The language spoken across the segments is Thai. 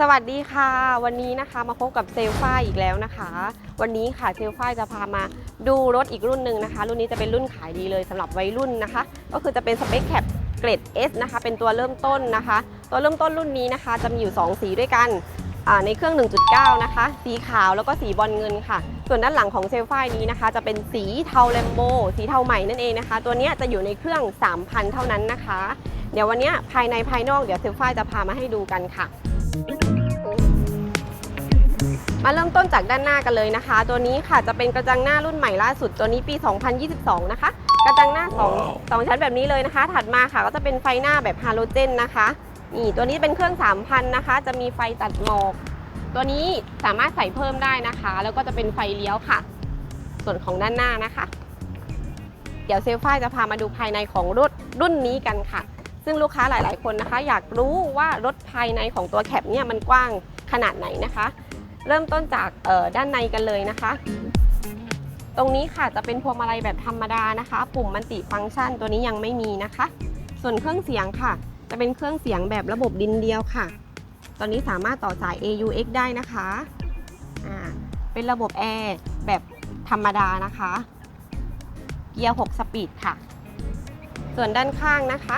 สวัสดีค่ะ วันนี้นะคะมาพบกับเซลฟ้าอีกแล้วนะคะ วันนี้ค่ะเซลฟ้าจะพามาดูรถอีกรุ่นหนึ่งนะคะ รุ่นนี้จะเป็นรุ่นขายดีเลยสำหรับวัยรุ่นนะคะ ก็คือจะเป็นสเปคแคปเกรด S นะคะ เป็นตัวเริ่มต้นนะคะ ตัวเริ่มต้นรุ่นนี้นะคะ จะมีอยู่ 2 สีด้วยกันในเครื่อง 1.9 นะคะ สีขาวแล้วก็สีบอลเงินค่ะ ส่วนด้านหลังของเซลฟ้านี้นะคะ จะเป็นสีเทาแลมโบสีเทาใหม่นั่นเองนะคะ ตัวเนี้ยจะอยู่ในเครื่อง 3,000 เท่านั้นนะคะ เดี๋ยววันเนี้ยภายในภายนอกเดี๋ยวเซลฟ้าจะพามาให้ดูกันค่ะ มาเริ่มต้นจากด้านหน้ากันเลยนะคะ ตัวนี้ค่ะจะเป็นกระจังหน้ารุ่นใหม่ล่าสุดตัวนี้ปี 2022 นะคะ กระจังหน้า2สองชั้นแบบนี้เลยนะคะ ถัดมาค่ะก็จะเป็นไฟหน้าแบบฮาโลเจนนะคะนี่ตัวนี้เป็นเครื่อง 3,000 นะคะ จะมีไฟตัดหมอก ตัวนี้สามารถใส่เพิ่มได้นะคะ แล้วก็จะเป็นไฟเลี้ยวค่ะ ส่วนของด้านหน้านะคะ เดี๋ยวเซลฟ้ายจะพามาดูภายในของรถรุ่นนี้กันค่ะ ซึ่งลูกค้าหลาย ๆ คนนะคะ อยากรู้ว่ารถภายในของตัวแคปเนี่ยมันกว้างขนาดไหนนะคะ เริ่มต้นจากออด้านในกันเลยนะคะ ตรงนี้ค่ะจะเป็นพวงมาลัยแบบธรรมดานะคะ ปุ่มมันติฟังก์ชันตัวนี้ยังไม่มีนะคะ ส่วนเครื่องเสียงค่ะ จะเป็นเครื่องเสียงแบบระบบดินเดียวค่ะ ตอนนี้สามารถต่อสาย AUX ได้นะคะอ่าเป็นระบบแอร์แบบธรรมดานะคะ เกียร์ 6 สปีดค่ะ ส่วนด้านข้างนะคะ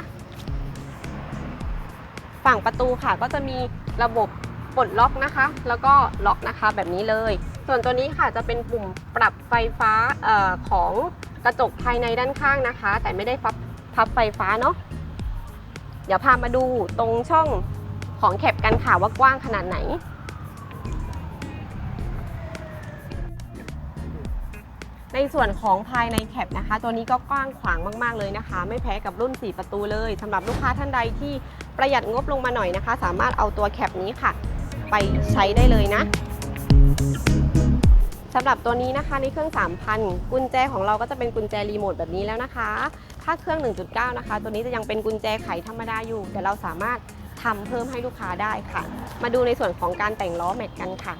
ฝั่งประตูค่ะก็จะมีระบบปลดล็อกนะคะ แล้วก็ล็อกนะคะแบบนี้เลย ส่วนตัวนี้ค่ะจะเป็นปุ่มปรับไฟฟ้าออของกระจกภายในด้านข้างนะคะ แต่ไม่ได้พับพับไฟฟ้าเนาะเดี๋ยวพามาดูตรงช่องของแคปกันค่ะว่ากว้างขนาดไหน ในส่วนของภายในแคปนะคะ ตัวนี้ก็กว้างขวางมาก ๆ เลยนะคะ ไม่แพ้กับรุ่น 4 ประตูเลยสำหรับลูกค้าท่านใดที่ประหยัดงบลงมาหน่อยนะคะ สามารถเอาตัวแคปนี้ค่ะ ไปใช้ได้เลยนะสำหรับตัวนี้นะคะในเครื่อง 3,000 กุญแจของเราก็จะเป็นกุญแจรีโมทแบบนี้แล้วนะคะ ถ้าเครื่อง 1.9 นะคะ ตัวนี้จะยังเป็นกุญแจไขธรรมดาอยู่ แต่เราสามารถทำเพิ่มให้ลูกค้าได้ค่ะ มาดูในส่วนของการแต่งล้อแม็กกันค่ะ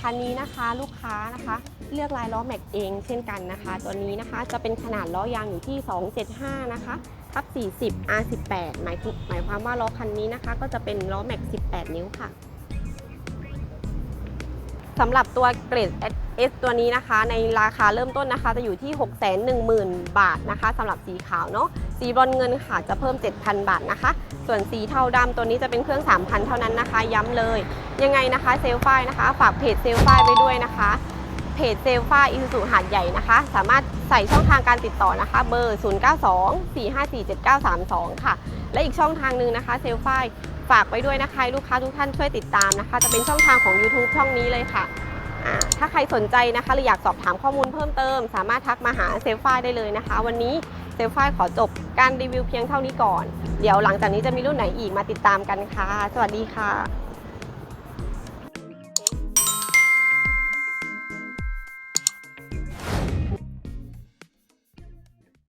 คันนี้นะคะลูกค้านะคะ เลือกลายล้อแม็กเองเช่นกันนะคะ ตัวนี้นะคะจะเป็นขนาดล้อยางอยู่ที่ 275 นะคะทับ40 R18 หมายถึงหมายความว่าล้อคันนี้นะคะ ก็จะเป็นล้อแม็ก 18 นิ้วค่ะสำหรับตัวเกรด S ตัวนี้นะคะ ในราคาเริ่มต้นนะคะ จะอยู่ที่ 610,000 บาทนะคะสำหรับสีขาวเนาะสีบรอนเงินค่ะจะเพิ่ม 7,000 บาทนะคะ ส่วนสีเทาดำตัวนี้จะเป็นเครื่อง 3,000 เท่านั้นนะคะ ย้ำเลย ยังไงนะคะเซลไฟนะคะ ฝากเพจเซลไฟไว้ด้วยนะคะ เพจเซลฟ้าอิสุหาดใหญ่นะคะ สามารถใส่ช่องทางการติดต่อนะคะ เบอร์ 0924547932 ค่ะ และอีกช่องทางหนึ่งนะคะเซลฟ้ายฝากไว้ด้วยนะคะลูกค้าทุกท่านช่วยติดตามนะคะ จะเป็นช่องทางของ YouTube ช่องนี้เลยค่ะ ถ้าใครสนใจนะคะหรืออยากสอบถามข้อมูลเพิ่มเติม สามารถทักมาหาเซลฟ้ายได้เลยนะคะ วันนี้เซลฟ้ายขอจบการรีวิวเพียงเท่านี้ก่อน เดี๋ยวหลังจากนี้จะมีรุ่นไหนอีกมาติดตามกันค่ะ สวัสดีค่ะ